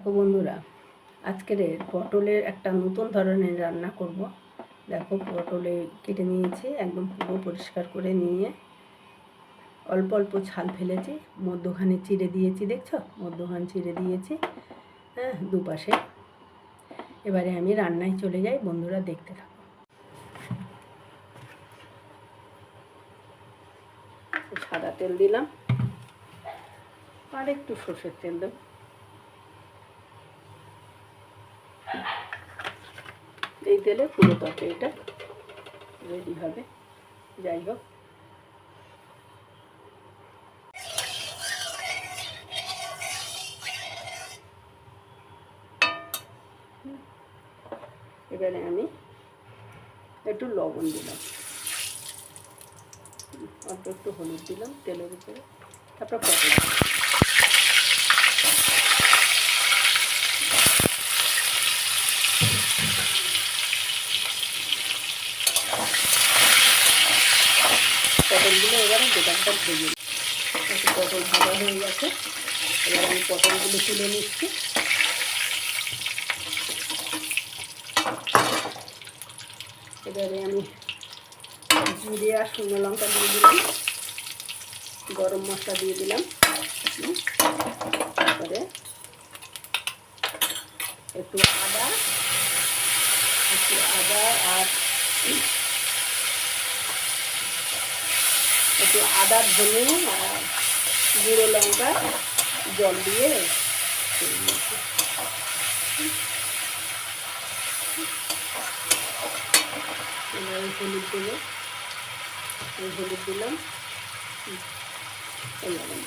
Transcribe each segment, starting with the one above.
দেখো বন্ধুরা, আজকের পটলের একটা নতুন ধরনের রান্না করব। দেখো পটলে কেটে নিয়েছি, একদম পুরো পরিষ্কার করে নিয়ে অল্প অল্প ছাল ফেলেছি, মধ্যখানে চিড়ে দিয়েছি, দেখছ? মধ্যখান চিড়ে দিয়েছি হ্যাঁ দুপাশে। এবারে আমি রান্নায় চলে যাই, বন্ধুরা দেখতে থাকো। সাদা তেল দিলাম, আর একটু সর্ষের তেল দেব। এই তেলে পুরো তরকারিটা রেডি হবে। যাই হোক। এবারে আমি একটু লবণ দিলাম। অল্প একটু হলুদ দিলাম তেলের উপরে। তারপর পটল দিলাম। পটলগুলো ভেজে। একটু পটল ভাজা হয়ে গেছে এবার আমি পটলগুলো তুলে নিচ্ছি এবারে আমি জিরে আর শুকনো লঙ্কা দিয়ে দিলাম গরম মশলা দিয়ে দিলাম তারপরে একটু আদা একটু আদা আর একটু আদা ধনে আর গুঁড়ো লঙ্কা জল দিয়ে হলুদ হলুদ দিলাম। লবণ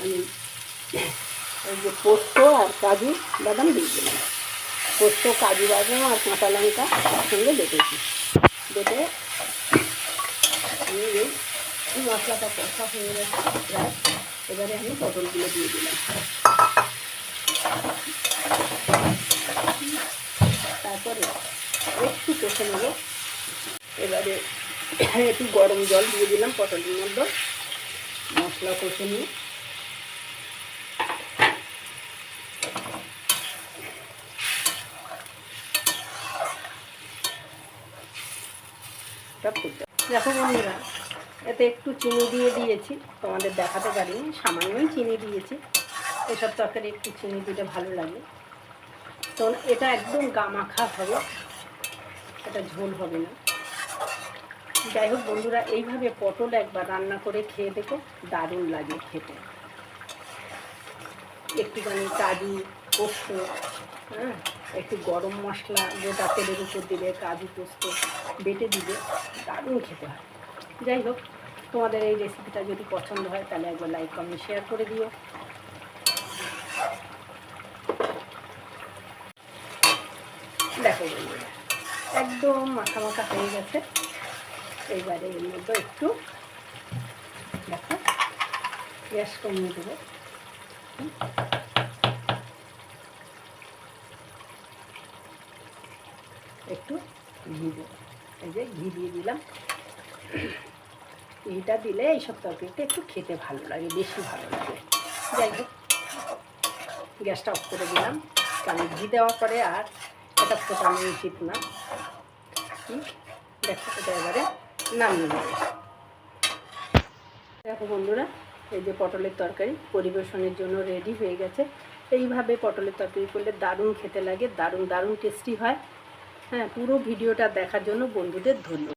আমি এই যে পোস্ত আর কাজু বাদাম দিয়ে দিলাম। পোস্ত, কাজু বাদাম আর কাঁচা লঙ্কা একসঙ্গে বেটেছি বেটে আমি এই মশলাটা কষা হয়ে গেছে প্রায় এবারে আমি পটলগুলো দিয়ে দিলাম। তারপরে একটু কষে নেব। এবারে একটু গরম জল দিয়ে দিলাম পটলের মধ্যে। মশলা কষে নিয়ে সব করতে দেখো বন্ধুরা, এতে একটু চিনি দিয়ে দিয়েছি। তোমাদের দেখাতে পারিনি, সামান্যই চিনি দিয়েছি। এসব তরকারি একটু চিনি দিলে ভালো লাগে। তো এটা একদম গামাখা হবে, এটা ঝোল হবে না। যাই হোক বন্ধুরা, এইভাবে পটল একবার রান্না করে খেয়ে দেখো, দারুণ লাগে খেতে। একটুখানি কাজু পোস্ত হ্যাঁ একটু গরম মশলা, গোটা তেলের উপর দিলে, কাজু পোস্ত বেটে দিলে দারুণ খেতে হয়। যাই হোক, তোমাদের এই রেসিপিটা যদি পছন্দ হয়, তাহলে একবার লাইক কমেন্ট শেয়ার করে দিও। দেখো একদম মাখা মাখা হয়ে গেছে। এইবারে এর মধ্যে একটু, দেখো, গ্যাস কমিয়ে দেবো। একটু ঘি এই যে ঘি দিয়ে দিলাম। ঘিটা দিলে এইসব তরকারিটা একটু খেতে ভালো লাগে, বেশি ভালো লাগে। যাই হোক, গ্যাসটা অফ করে দিলাম। কারণ ঘি দেওয়ার পরে আর এটা ফোটানো উচিত না দেখো, এটা এবারে নামিয়ে নেবে। দেখো বন্ধুরা, এই যে পটলের তরকারি পরিবেশনের জন্য রেডি হয়ে গেছে। এইভাবে পটলের তরকারি করলে দারুণ খেতে লাগে, দারুণ দারুণ টেস্টি হয়। হ্যাঁ পুরো ভিডিওটা দেখার জন্য বন্ধুদের ধন্যবাদ।